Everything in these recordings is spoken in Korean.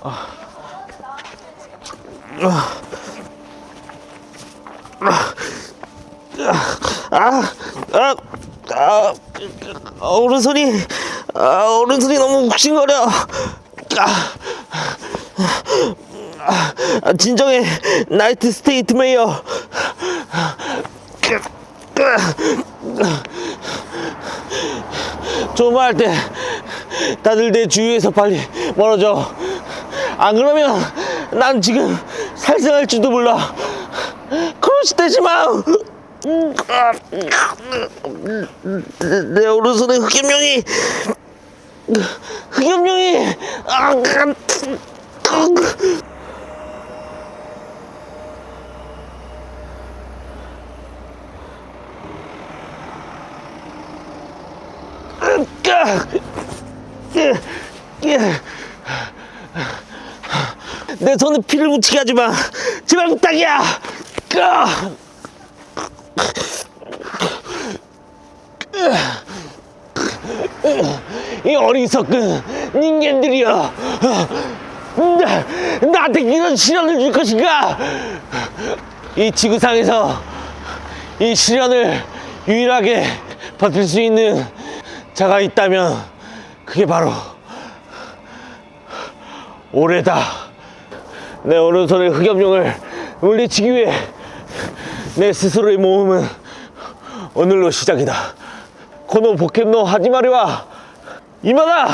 아, 아, 아, 오른손이, 아, 오른손이 너무 욱신거려. 아, 아, 진정해, 나이트 스테이트 메이어. 조마할 때 다들 내 주위에서 빨리 멀어져. 안 그러면 난 지금 살생할지도 몰라. 크로시 되지 마. 내 오른손에 흑염룡이 흑염룡이 아, 내 손에 피를 묻히게 하지 마. 제발 부탁이야. 아! 이 어리석은 인간들이여 나, 나한테 이런 시련을 줄 것인가 이 지구상에서 이 시련을 유일하게 버틸 수 있는 자가 있다면 그게 바로 올해다 내 오른손의 흑염룡을 물리치기 위해 내 스스로의 모험은 오늘로 시작이다. 코노 포켓노 하지마리와 이마다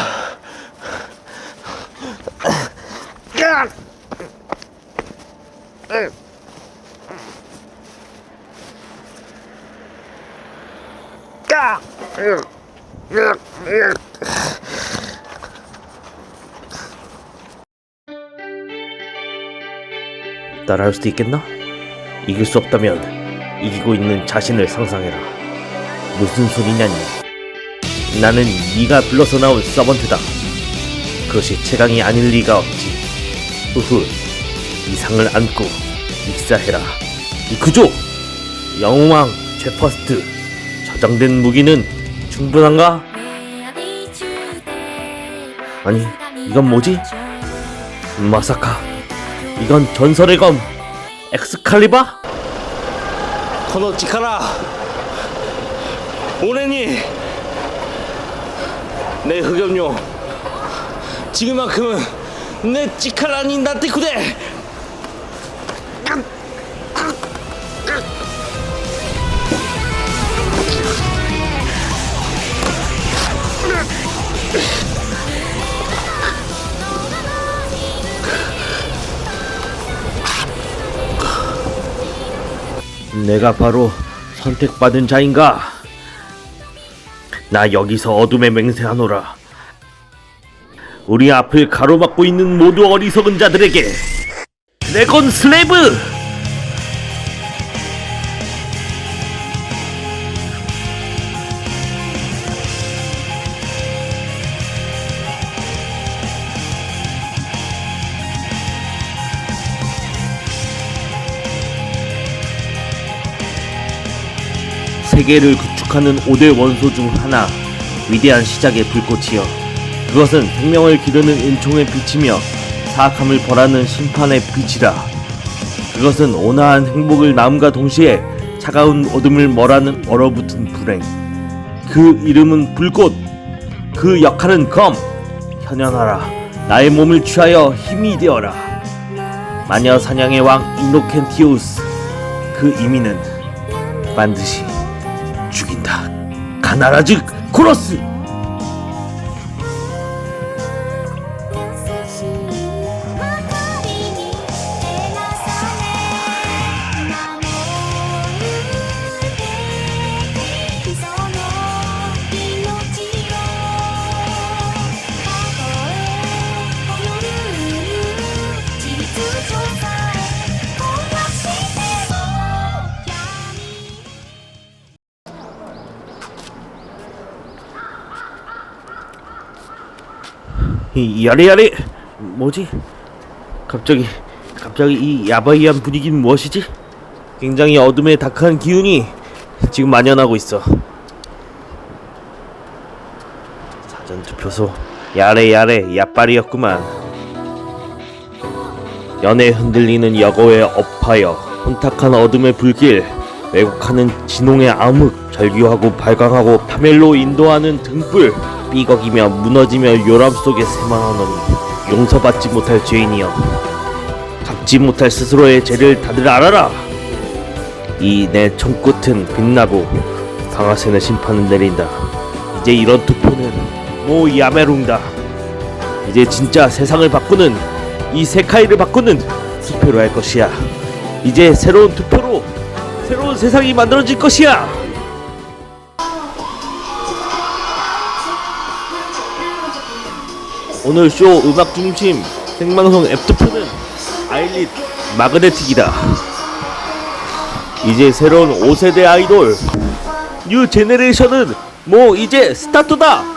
따라할 수도 있겠나? 이길 수 없다면 이기고 있는 자신을 상상해라. 무슨 소리냐니? 나는 네가 불러서 나온 서번트다. 그것이 최강이 아닐 리가 없지. 우후, 이상을 안고 익사해라. 이 구조! 영웅왕 최퍼스트 저장된 무기는 충분한가? 아니, 이건 뭐지? 마사카, 이건 전설의 검. 엑스칼리바? 코노 치카라. 오레니 내 흑염룡. 지금만큼은 내 치카라니 나테쿠 내가 바로 선택받은 자인가? 나 여기서 어둠에 맹세하노라. 우리 앞을 가로막고 있는 모두 어리석은 자들에게 드래곤 슬레이브! 세계를 구축하는 5대 원소 중 하나 위대한 시작의 불꽃이여. 그것은 생명을 기르는 은총의 빛이며 사악함을 벌하는 심판의 빛이라. 그것은 온화한 행복을 낳음과 동시에 차가운 어둠을 멀하는 얼어붙은 불행. 그 이름은 불꽃. 그 역할은 검. 현현하라. 나의 몸을 취하여 힘이 되어라. 마녀 사냥의 왕 이노켄티우스. 그 의미는 반드시. 가나라즈 이 야리야리 뭐지? 갑자기 갑자기 이 야바이한 분위기는 무엇이지? 굉장히 어둠의 다크한 기운이 지금 만연하고 있어. 사전 투표소 야래 야래 야빨이었구만. 연애 흔들리는 여고의 업하여 혼탁한 어둠의 불길 왜곡하는 진홍의 암흑 절규하고 발광하고 파멸로 인도하는 등불 삐걱이며 무너지며 요람 속에 새만하노니 용서받지 못할 죄인이여 갚지 못할 스스로의 죄를 다들 알아라 이 내 총끝은 빛나고 강하세는 심판을 내린다 이제 이런 투표는 모 야메룽다 이제 진짜 세상을 바꾸는 이 세카이를 바꾸는 투표로 할 것이야. 이제 새로운 투표로 새로운 세상이 만들어질 것이야. 오늘 쇼 음악 중심 생방송 앱 투표는 아일릿 마그네틱이다. 이제 새로운 5세대 아이돌 뉴 제네레이션은 뭐 이제 스타트다.